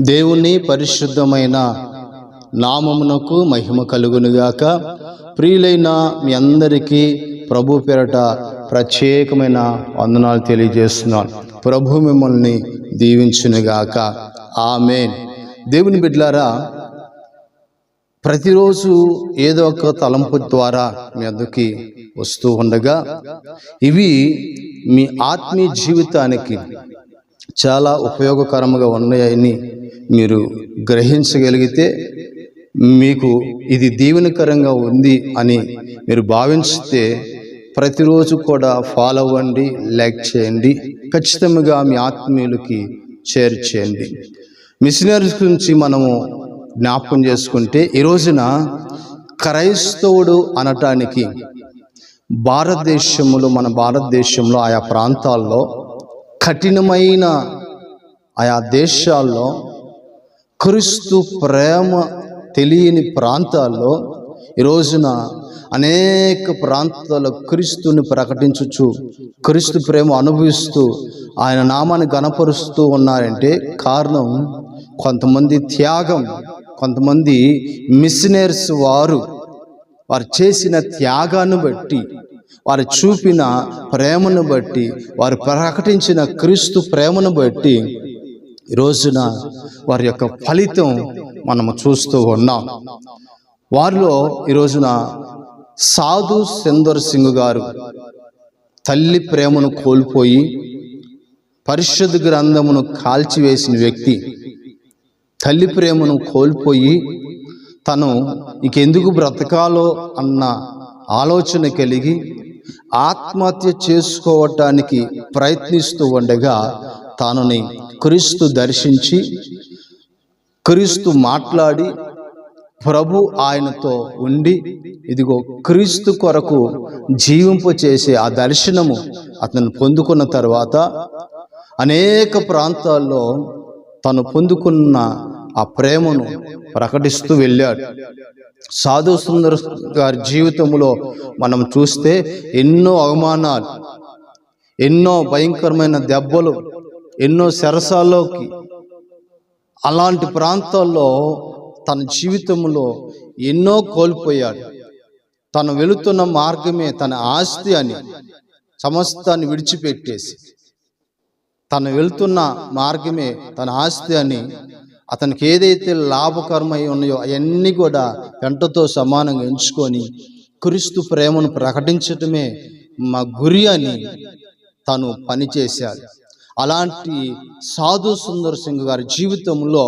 దేవుని పరిశుద్ధమైన నామమునకు మహిమ కలుగునుగాక. ప్రియులైన మీ అందరికీ ప్రభు పేరట ప్రత్యేకమైన వందనాలు తెలియజేస్తున్నాను. ప్రభు మిమ్మల్ని దీవించునుగాక. ఆమె దేవుని బిడ్లారా ప్రతిరోజు ఏదో ఒక తలంపు ద్వారా మీ అందుకి వస్తూ ఉండగా ఇవి మీ ఆత్మీయ జీవితానికి చాలా ఉపయోగకరంగా ఉన్నాయని మీరు గ్రహించగలిగితే మీకు ఇది దీవెనకరంగా ఉంది అని మీరు భావించితే ప్రతిరోజు కూడా ఫాలో అవ్వండి లైక్ చేయండి ఖచ్చితంగా మీ ఆత్మీయులకి షేర్ చేయండి. మిషనరీస్ గురించి మనము జ్ఞాపకం చేసుకుంటే ఈ రోజున క్రైస్తవుడు అనటానికి భారతదేశంలో మన భారతదేశంలో ఆయా ప్రాంతాల్లో కఠినమైన ఆయా దేశాల్లో క్రీస్తు ప్రేమ తెలియని ప్రాంతాల్లో ఈ రోజున అనేక ప్రాంతాల్లో క్రీస్తుని ప్రకటించుచు క్రీస్తు ప్రేమ అనుభవిస్తూ ఆయన నామాన్ని గణపరుస్తూ ఉన్నారంటే కారణం కొంతమంది త్యాగం కొంతమంది మిషనరీస్ వారు వారు చేసిన త్యాగాన్ని బట్టి వారు చూపిన ప్రేమను బట్టి వారు ప్రకటించిన క్రీస్తు ప్రేమను బట్టి ఈ రోజున వారి యొక్క ఫలితం మనము చూస్తూ ఉన్నాం. వారిలో ఈ రోజున సాధు సుందర్ సింగ్ గారు తల్లి ప్రేమను కోల్పోయి పరిశుద్ధ గ్రంథమును కాల్చివేసిన వ్యక్తి. తల్లి ప్రేమను కోల్పోయి తను ఇంకెందుకు బ్రతకాలో అన్న ఆలోచన కలిగి ఆత్మహత్య చేసుకోవటానికి ప్రయత్నిస్తూ ఉండగా తానుని క్రీస్తు దర్శించి క్రీస్తు మాట్లాడి ప్రభు ఆయనతో ఉండి ఇదిగో క్రీస్తు కొరకు జీవింపు చేసే ఆ దర్శనము అతను పొందుకున్న తర్వాత అనేక ప్రాంతాల్లో తను పొందుకున్న ఆ ప్రేమను ప్రకటిస్తూ వెళ్ళాడు. సాధు సుందర్ గారి జీవితంలో మనం చూస్తే ఎన్నో అవమానాలు ఎన్నో భయంకరమైన దెబ్బలు ఎన్నో సరసాల్లోకి అలాంటి ప్రాంతాల్లో తన జీవితంలో ఎన్నో కోల్పోయాడు. తను వెళుతున్న మార్గమే తన ఆస్తి అని సమస్తాన్ని విడిచిపెట్టేసి. తను వెళ్తున్న మార్గమే తన ఆస్తి అని అతనికి ఏదైతే లాభకరమై ఉన్నాయో అవన్నీ కూడా వెంటతో సమానంగా ఎంచుకొని క్రీస్తు ప్రేమను ప్రకటించటమే మా గురి అని తను పనిచేశాడు. అలాంటి సాధు సుందర్ సింగ్ గారి జీవితంలో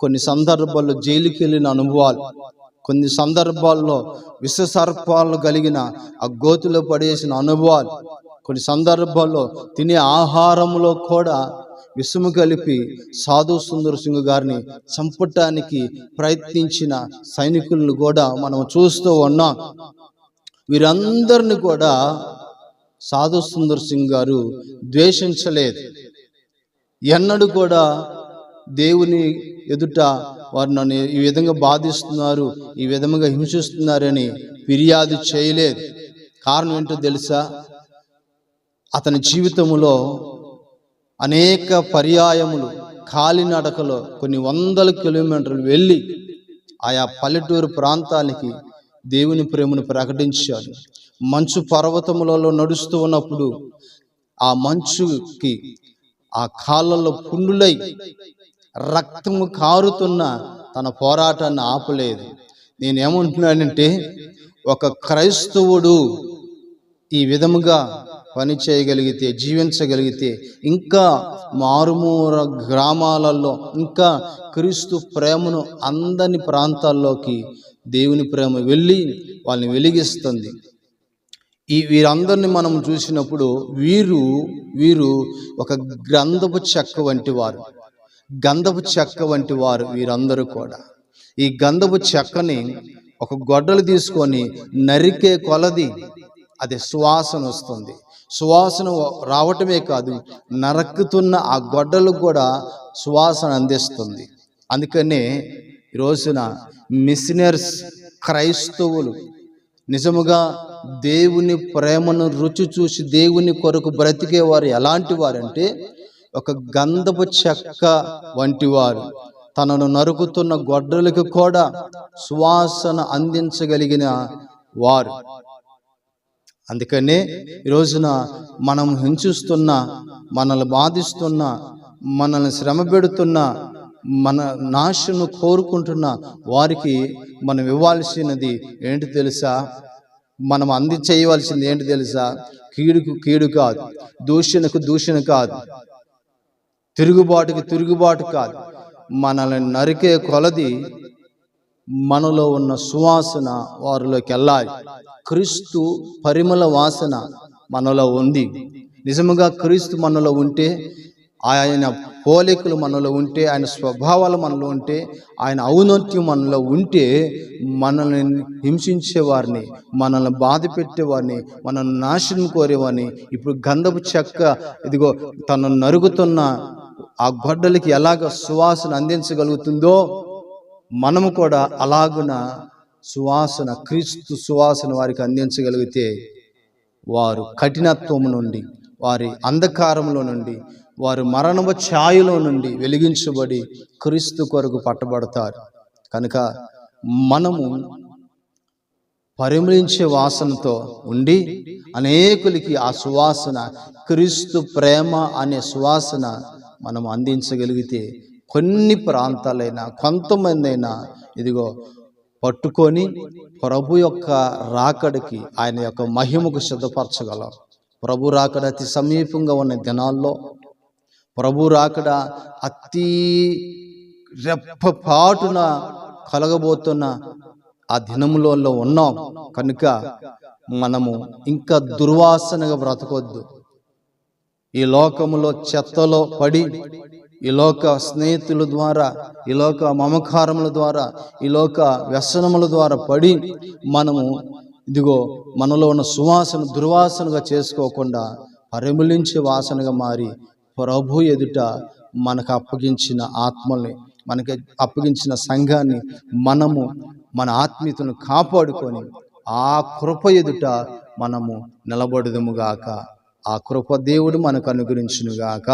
కొన్ని సందర్భాల్లో జైలుకి వెళ్ళిన అనుభవాలు కొన్ని సందర్భాల్లో విషసర్పాలను కలిగిన ఆ గోతులో పడేసిన అనుభవాలు కొన్ని సందర్భాల్లో తినే ఆహారంలో కూడా విసుము కలిపి సాధు సుందర్ సింగ్ గారిని చంపటానికి ప్రయత్నించిన సైనికులను కూడా మనం చూస్తూ ఉన్నాం. వీరందరిని కూడా సాధు సుందర్ సింగ్ గారు ద్వేషించలేదు. ఎన్నడూ కూడా దేవుని ఎదుట వారు నన్ను ఈ విధంగా బాధిస్తున్నారు ఈ విధంగా హింసిస్తున్నారని ఫిర్యాదు చేయలేదు. కారణం ఏంటో తెలుసా? అతని జీవితంలో అనేక పర్యాయములు కాలినడకలో కొన్ని వందల కిలోమీటర్లు వెళ్ళి ఆయా పల్లెటూరు ప్రాంతానికి దేవుని ప్రేమను ప్రకటించాడు. మంచు పర్వతములలో నడుస్తూ ఉన్నప్పుడు ఆ మంచుకి ఆ కాళ్ళలో పుండులై రక్తము కారుతున్న తన పోరాటాన్ని ఆపలేదు. నేనేమంటున్నానంటే ఒక క్రైస్తవుడు ఈ విధముగా పని చేయగలిగితే జీవించగలిగితే ఇంకా మారుమూర గ్రామాలలో ఇంకా క్రీస్తు ప్రేమను అందని ప్రాంతాల్లోకి దేవుని ప్రేమ వెళ్ళి వాళ్ళని వెలిగిస్తుంది. ఈ వీరందరిని మనం చూసినప్పుడు వీరు వీరు ఒక గ్రంథపు చెక్క వంటి వారు. గంధపు చెక్క వంటి వారు వీరందరూ కూడా. ఈ గంధపు చెక్కని ఒక గొడ్డలు తీసుకొని నరికే కొలది అది సువాసన వస్తుంది. సువాసన రావటమే కాదు నరక్కుతున్న ఆ గొడ్డలకు కూడా సువాసన అందిస్తుంది. అందుకనే ఈ రోజున మిషనర్స్ క్రైస్తవులు నిజముగా దేవుని ప్రేమను రుచి చూసి దేవుని కొరకు బ్రతికేవారు ఎలాంటి వారంటే ఒక గంధపు చెక్క వంటి వారు. తనను నరుకుతున్న గొడ్డలకు కూడా సువాసన అందించగలిగిన వారు. అందుకనే ఈ రోజున మనం హింసిస్తున్న మనల్ని బాధిస్తున్న మనల్ని శ్రమ పెడుతున్న మన నాశను కోరుకుంటున్న వారికి మనం ఇవ్వాల్సినది ఏంటి తెలుసా? మనం అంది చేయవలసింది ఏంటి తెలుసా? కీడుకు కీడు కాదు దూషణకు దూషణ కాదు తిరుగుబాటుకి తిరుగుబాటు కాదు. మనల్ని నరికే కొలది మనలో ఉన్న సువాసన వారిలోకి వెళ్ళాలి. క్రీస్తు పరిమళ వాసన మనలో ఉంది. నిజముగా క్రీస్తు మనలో ఉంటే ఆయన పోలికలు మనలో ఉంటే ఆయన స్వభావాలు మనలో ఉంటే ఆయన ఔన్నత్యం మనలో ఉంటే మనల్ని హింసించే వారిని మనల్ని బాధ పెట్టేవారిని మనల్ని నాశనం కోరేవారిని ఇప్పుడు గంధపు చెక్క ఇదిగో తను నరుగుతున్న ఆ గొడ్డలికి ఎలాగ సువాసన అందించగలుగుతుందో మనము కూడా అలాగున సువాసన క్రీస్తు సువాసన వారికి అందించగలిగితే వారు కఠినత్వము నుండి వారి అంధకారంలో నుండి వారు మరణము ఛాయలో నుండి వెలిగించబడి క్రీస్తు కొరకు పట్టబడతారు. కనుక మనము పరిమళించే వాసనతో ఉండి అనేకులకి ఆ సువాసన క్రీస్తు ప్రేమ అనే సువాసన మనం అందించగలిగితే కొన్ని ప్రాంతాలైనా కొంతమంది అయినా ఇదిగో పట్టుకొని ప్రభు యొక్క రాకడికి ఆయన యొక్క మహిమకు సిద్ధపరచగలరు ప్రభు రాకడ అతి సమీపంగా ఉన్న దినాల్లో ప్రభు రాకడ అతి రెప్పపాటున కలగబోతున్న ఆ దినములలో ఉన్నాం. కనుక మనము ఇంకా దుర్వాసనగా బ్రతకొద్దు. ఈ లోకములో చెత్తలో పడి ఈ లోక స్నేహితుల ద్వారా ఈ లోక మమకారముల ద్వారా ఈ లోక వ్యసనముల ద్వారా పడి మనము ఇదిగో మనలో ఉన్న సువాసన దుర్వాసనగా చేసుకోకుండా పరిమళించే వాసనగా మారి ప్రభు ఎదుట మనకు అప్పగించిన ఆత్మల్ని మనకి అప్పగించిన సంఘాన్ని మనము మన ఆత్మీయతను కాపాడుకొని ఆ కృప ఎదుట మనము నిలబడదుముగాక ఆ కృప దేవుడు మనకు అనుగ్రహించునుగాక